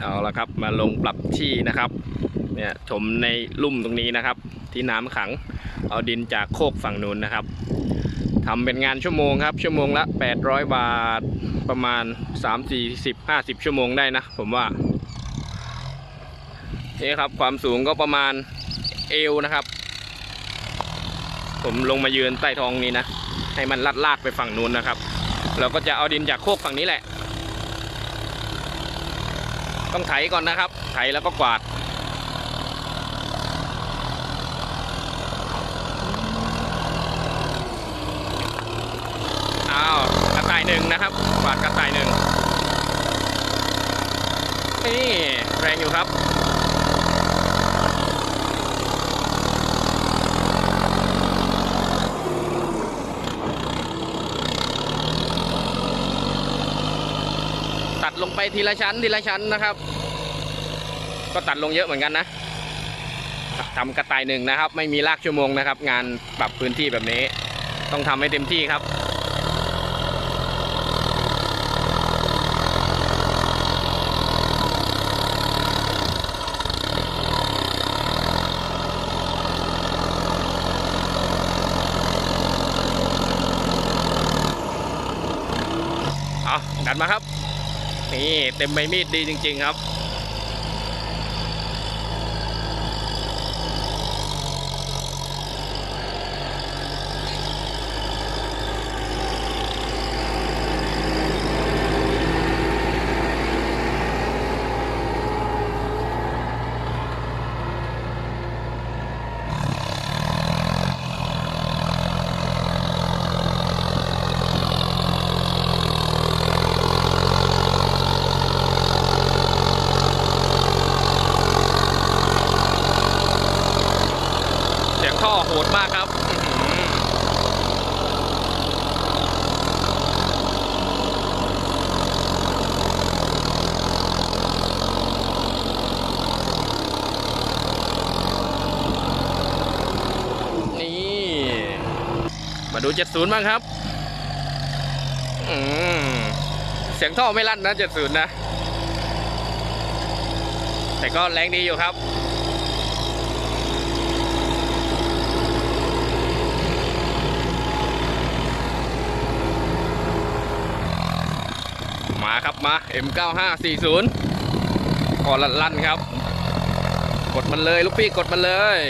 เอาละครับมาลงปรับที่นะครับเนี่ยชมในลุ่มตรงนี้นะครับ ที่น้ำขังเอาดินจากโคกฝั่งนู้นนะครับทำเป็นงานชั่วโมงครับ ชั่วโมงละ 800 บาทประมาณ 3 4 0 50 ชั่วโมงได้นะ ผมว่านี่ครับความสูงก็ประมาณเอวนะครับ ผมลงมายืนใต้ท้องนี้นะ ให้มันลัดลาดไปฝั่งนู้นนะครับ เราก็จะเอาดินจากโคกฝั่งนี้แหละ ต้องไถก่อนนะครับ ไถแล้วก็กวาด อ้าว กระต่ายหนึ่งนะครับ กวาดกระต่ายหนึ่งนี่แรงอยู่ครับ ตัดลงไป ทีละชั้นทีละชั้นนะครับ ก็ตัดลงเยอะเหมือนกันนะทำกระต่ายหนึ่งนะครับ ไม่มีลากชั่วโมงนะครับ งานปรับพื้นที่แบบนี้ ต้องทำให้เต็มที่ครับเอาดันมาครับ นี่เต็มใบมีดดีจริง ๆ ครับ ดมากครับอื้อหือนี่มาดู 70 บ้างครับ เสียงท่อไม่ลั่นนะ 70 นะ แต่ก็แรงดีอยู่ครับ ครับมา M9540 พอลันลั่นครับ กดมันเลยลูกพี่กดมันเลย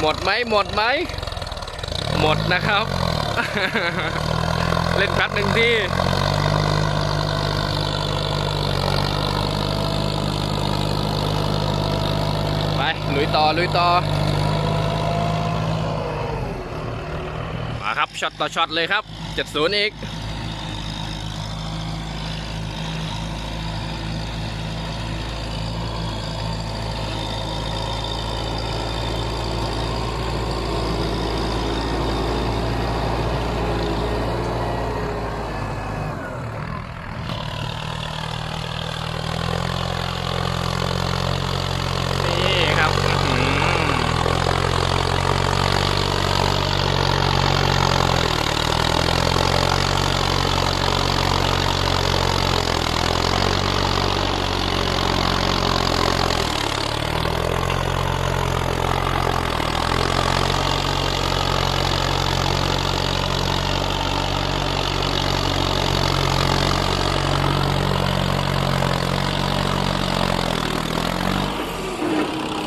หมดไหมหมดไหมหมดนะครับ เล่นแป๊บหนึ่งที่ไปลุยต่อลุยต่อ มาครับ ช็อตต่อช็อตเลยครับ 70 อีก นี่ครับอื้อหือ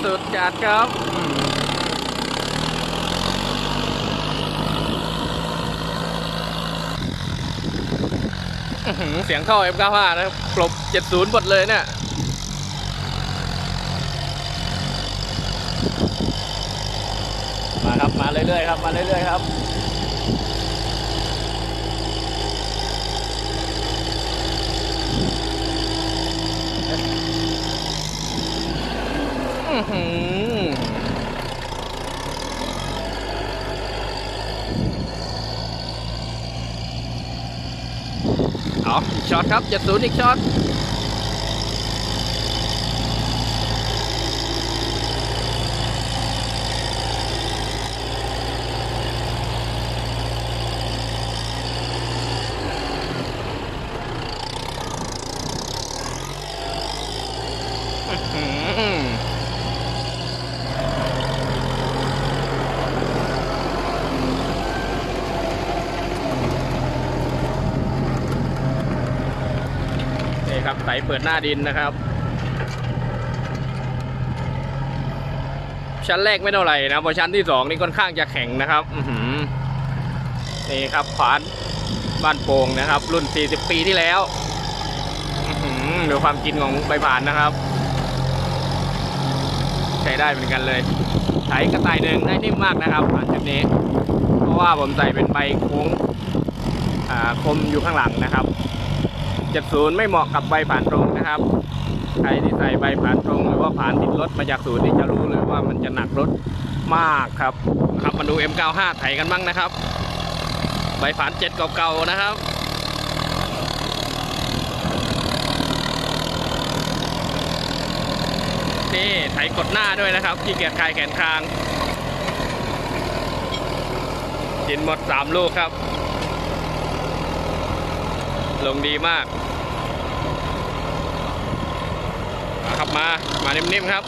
สุดจัดครับเสียงท่อ F95 นะครับกลบ 70 หมดเลยเนี่ยมาครับ มาเรื่อยๆครับ มาเรื่อยๆครับ เอาอีกช็อตครับเจ็ดศูนย์อีกช็อต นี่ครับไถเปิดหน้าดินนะครับ ชั้นแรกไม่เท่าไหร่นะพราะชั้นที่สองนี่ค่อนข้างจะแข็งนะครับอืนี่ครับฝานบ้านโป่งนะครับ รุ่น 40 ปีที่แล้วดูความกินของใบผ่านนะครับ ใช้ได้เหมือนกันเลยไถกระต่ายหนึ่งได้นิ่มมากนะครับผ่านชุดนี้ เพราะว่าผมใส่เป็นใบโค้งคมอยู่ข้างหลังนะครับ 70 ไม่เหมาะกับใบผ่านตรงนะครับ ใครที่ใส่ใบผ่านตรงหรือว่าผ่านติดรถมาจากศูนย์นี่จะรู้เลยว่ามันจะหนักรถมากครับครับมาดู M95 ไถกันบ้างนะครับ ใบผ่านเจ็ดเก่าๆนะครับนี่ไถกดหน้าด้วยนะครับที่เกียจคลายแขนคางกินหมด 3 ลูกครับ ลงดีมากมาครับมา มานิ่มๆครับ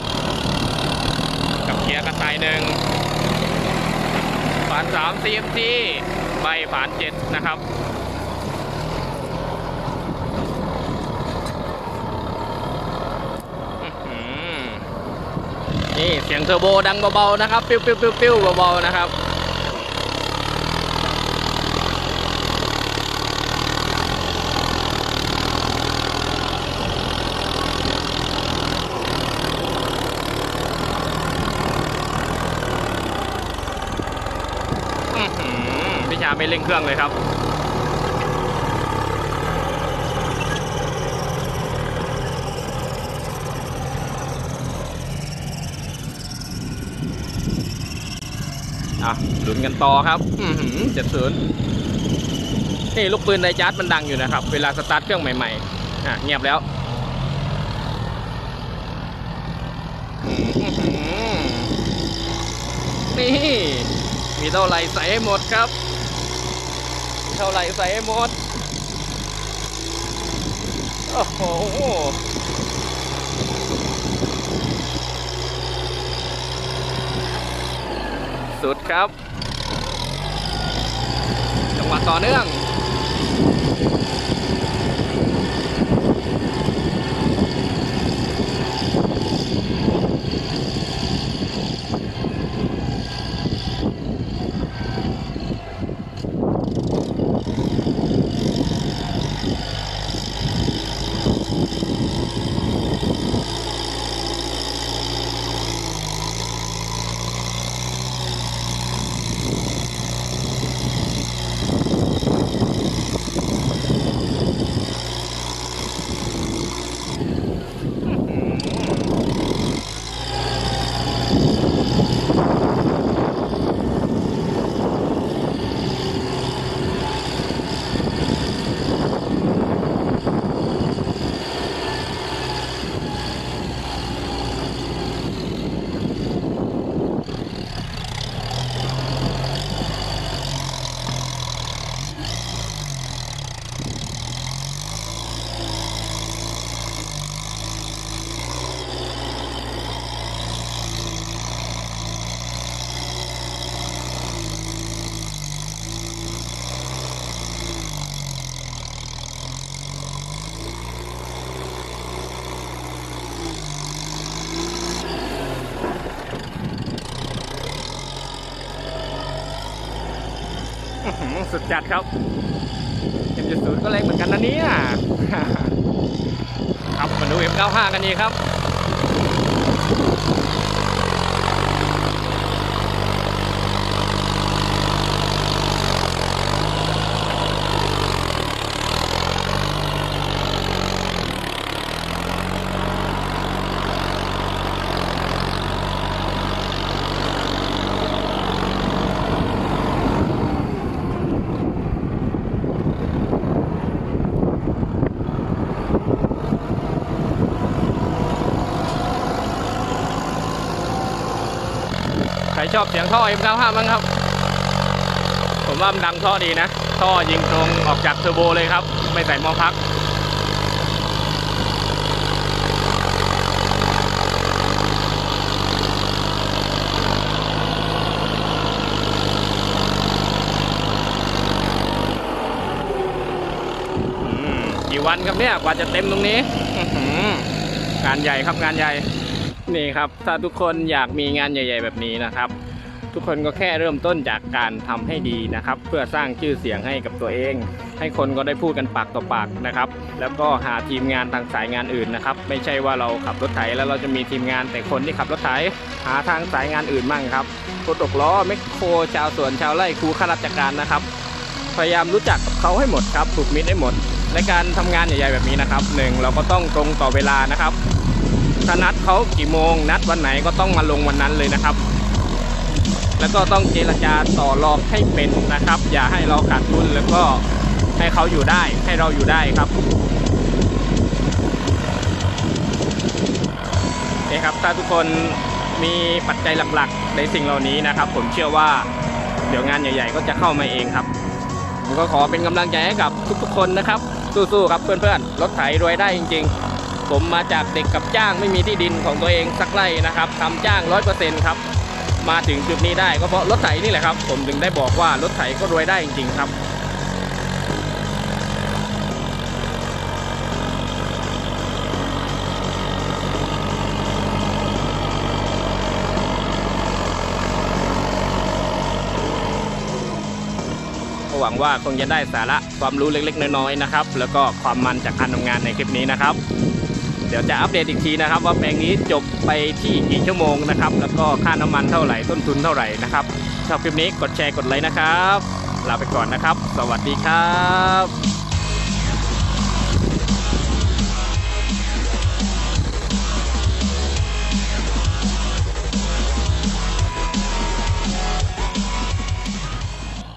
กับเกียร์กระต่ายหนึ่งฝานสาม CMC ใบฝานเจ็ดนะครับนี่เสียงเทอร์โบดังเบาๆนะครับ ปิ้วปิ้วปิ้วปิ้วเบาๆนะครับ อื้อหือพี่ชา ไม่เร่งเครื่องเลยครับ อะลุ้นกันต่อครับอือหือเจ็ดศูนย์นี่ลูกปืนไดจาร์ดมันดังอยู่นะครับ เวลาสตาร์ทเครื่องใหม่ๆ อะ เงียบแล้วนี่ มีเท่าไรใส่ให้หมดครับ ท่าไหร่ใส่ให้หมด โอ้โห สุดครับ จังหวะต่อเนื่อง สุดจัดครับเอ็มจุดศูนย์ก็เล็กเหมือนกันนะเนี่ยครับมาดูเอ็มเก้าห้ากันดีครับ รชอบเสียงท่อ M95 มั้งครับ ผมว่ามันดังท่อดีนะ ท่อยิงตรงออกจากเทอร์โบเลยครับ ไม่ใส่มอพักอืมคิววันครับเนี่ย กว่าจะเต็มตรงนี้ งานใหญ่ครับงานใหญ่ นี่ครับ ถ้าทุกคนอยากมีงานใหญ่ ๆ แบบนี้นะครับ ทุกคนก็แค่เริ่มต้นจากการทำให้ดีนะครับ เพื่อสร้างชื่อเสียงให้กับตัวเอง ให้คนก็ได้พูดกันปากต่อปากนะครับ แล้วก็หาทีมงานทางสายงานอื่นนะครับ ไม่ใช่ว่าเราขับรถไถแล้วเราจะมีทีมงานแต่คนที่ขับรถไถหาทางสายงานอื่นมั่งครับรถตกล้อแมคโครชาวสวนชาวไร่ครูข้าราชการนะครับ พยายามรู้จักเขาให้หมดครับถูกมิตรให้หมดในการทำงานใหญ่ๆแบบนี้นะครับหนึ่งเราก็ต้องตรงต่อเวลานะครับ ถ้านัดเขากี่โมง นัดวันไหนก็ต้องมาลงวันนั้นเลยนะครับ แล้วก็ต้องเจรจาต่อรองให้เป็นนะครับ อย่าให้เราขาดทุนแล้วก็ให้เขาอยู่ได้ให้เราอยู่ได้ครับนี่ครับถ้าทุกคนมีปัจจัยหลักๆ ในสิ่งเหล่านี้นะครับ ผมเชื่อว่าเดี๋ยวงานใหญ่ ๆ ก็จะเข้ามาเองครับผมก็ขอเป็นกำลังใจให้กับทุกๆคนนะครับ สู้ๆครับเพื่อนๆรถไถรวยได้จริง ๆ ผมมาจากเด็กกับจ้างไม่มีที่ดินของตัวเองสักไร่นะครับทำจ้างร้อยเปอร์เซ็นต์ครับ มาถึงจุดนี้ได้ก็เพราะรถไถนี่แหละครับ ผมถึงได้บอกว่ารถไถก็รวยได้จริงๆครับหวังว่าคงจะได้สาระความรู้เล็กๆ น้อยๆนะครับ แล้วก็ความมันจากการทำงานในคลิปนี้นะครับ เดี๋ยวจะอัปเดตอีกทีนะครับ ว่าแปลงนี้จบไปที่กี่ชั่วโมงนะครับ แล้วก็ค่าน้ำมันเท่าไหร่ต้นทุนเท่าไหร่นะครับชอบคลิปนี้กดแชร์กดไลค์นะครับลาไปก่อนนะครับ สวัสดีครับ